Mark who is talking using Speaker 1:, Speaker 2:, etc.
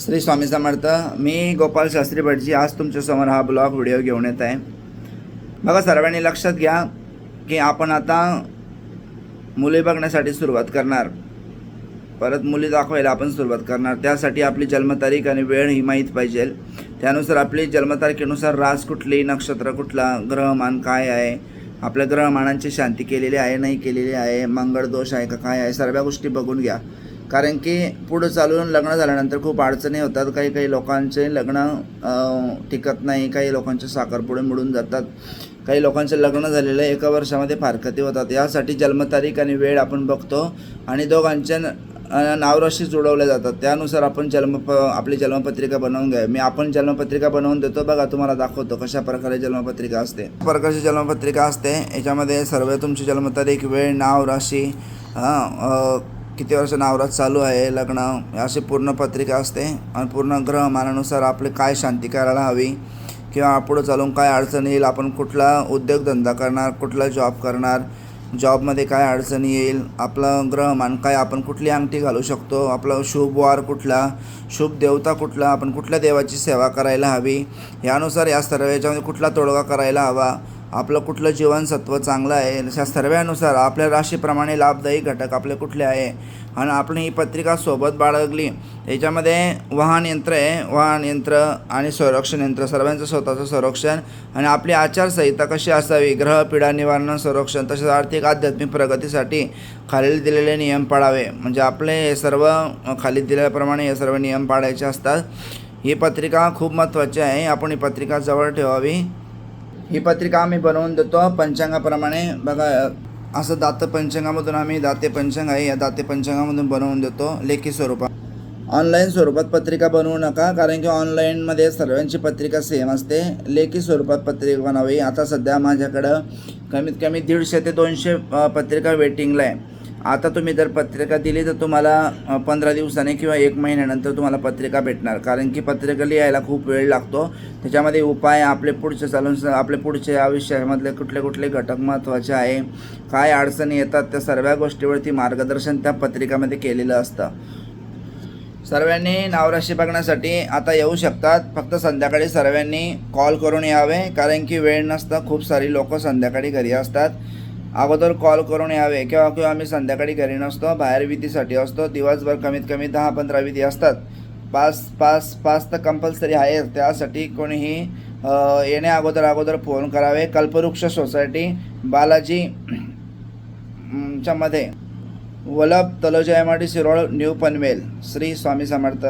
Speaker 1: श्री स्वामी समर्थ मी गोपाल शास्त्री भटजी. आज तुमच्यासमोर हा ब्लॉग व्हिडिओ घेऊन येत आहे. बघा सर्वांनी लक्षात घ्या की आपण आता मुली बघण्यासाठी सुरुवात करणार. परत मुली दाखवायला आपण सुरुवात करणार. त्यासाठी आपली जन्मतारीख आणि वेळ ही माहीत पाहिजे. त्यानुसार आपली जन्मतारखेनुसार रास कुठली नक्षत्र कुठला ग्रहमान काय आहे? आपल्या ग्रहमानांची शांती केलेली आहे नाही केलेली आहे? मंगळ दोष आहे का? काय आहे? सर्व गोष्टी बघून घ्या. कारण की पुढं चालून लग्न झाल्यानंतर खूप अडचणी होतात. काही काही लोकांचे लग्न टिकत नाही. काही लोकांचे साखरपुडे मिळून जातात. काही लोकांचे लग्न झालेलं आहे एका वर्षामध्ये फारकती होतात. यासाठी जन्मतारीख आणि वेळ आपण बघतो आणि दोघांच्या नावराशी जुळवल्या जातात. त्यानुसार आपण जन्म प आपली जन्मपत्रिका बनवून घ्या मी आपण जन्मपत्रिका बनवून देतो. बघा तुम्हाला दाखवतो कशा प्रकारे जन्मपत्रिका असते. प्रकारची जन्मपत्रिका असते. याच्यामध्ये सर्व तुमची जन्मतारीख वेळ नाव राशी हां किती वर्ष नावरात चालू आहे लग्न अशी पूर्ण पत्रिका असते आणि पूर्ण ग्रहमानानुसार आपले काय शांती करायला हवी किंवा पुढं चालून काय अडचण येईल आपण कुठला उद्योगधंदा करणार कुठला जॉब करणार जॉबमध्ये काय अडचणी येईल आपलं ग्रहमान काय आपण कुठली अंगठी घालू शकतो आपलं शुभ वार कुठला शुभ देवता कुठला आपण कुठल्या देवाची सेवा करायला हवी यानुसार या सर्व याच्यामध्ये कुठला तोडगा करायला हवा आपलं कुठलं जीवनसत्व चांगलं आहे अशा सर्वानुसार आपल्या राशीप्रमाणे लाभदायी घटक आपले कुठले आहे? आणि आपण ही पत्रिका सोबत बाळगली. याच्यामध्ये वाहन यंत्र आहे. वाहन यंत्र आणि संरक्षण यंत्र सर्वांचं स्वतःचं संरक्षण. आणि आपली आचारसंहिता कशी असावी? ग्रह पिढा निवारण संरक्षण तसेच आर्थिक आध्यात्मिक प्रगतीसाठी खालील दिलेले नियम पाळावे. म्हणजे आपले हे सर्व खाली दिल्याप्रमाणे हे सर्व नियम पाळायचे असतात. ही पत्रिका खूप महत्त्वाची आहे. आपण ही पत्रिका जवळ ठेवावी. ही पत्रिका आम्ही बनवून देतो. पंचांगाप्रमाणे बघा असं दात पंचांगामधून आम्ही दाते पंचांग आहे या दाते पंचांगामधून बनवून देतो लेखी स्वरूपात ऑनलाईन स्वरूपात पत्रिका बनवू नका कारण की ऑनलाईनमध्ये सर्वांची पत्रिका सेम असते. लेखी स्वरूपात पत्रिका बनावी. आता सध्या माझ्याकडं कमीत कमी दीडशे ते दोनशे पत्रिका वेटिंगला आहे. आता तुम्ही जर पत्रिका दिली तर तुम्हाला पंधरा दिवसाने किंवा एक महिन्यानंतर तुम्हाला पत्रिका भेटणार. कारण की पत्रिका लिहायला खूप वेळ लागतो. त्याच्यामध्ये उपाय आपले पुढचे चालून आपले पुढचे आयुष्यामधले कुठले कुठले घटक महत्त्वाचे आहे काय अडचणी येतात त्या सर्व गोष्टीवरती मार्गदर्शन त्या पत्रिकामध्ये केलेलं असतं. सर्वांनी नावराशी बघण्यासाठी आता येऊ शकतात. फक्त संध्याकाळी सर्वांनी कॉल करून यावे. कारण की वेळ नसतं. खूप सारी लोक संध्याकाळी घरी असतात. अगोदर कॉल करून यावे किंवा किंवा आम्ही संध्याकाळी घरी नसतो बाहेर विधीसाठी असतो. दिवसभर कमीत कमी दहा पंधरा विधी असतात. पाच पाच पाच तर कंपल्सरी आहे त्यासाठी कोणीही अ, येण्या अगोदर अगोदर फोन करावे. कल्पवृक्ष सोसायटी बालाजी च्यामध्ये च्या मध्ये. Valabh Taloja M R T Shirol new Panvel. Shri Swami Samarth.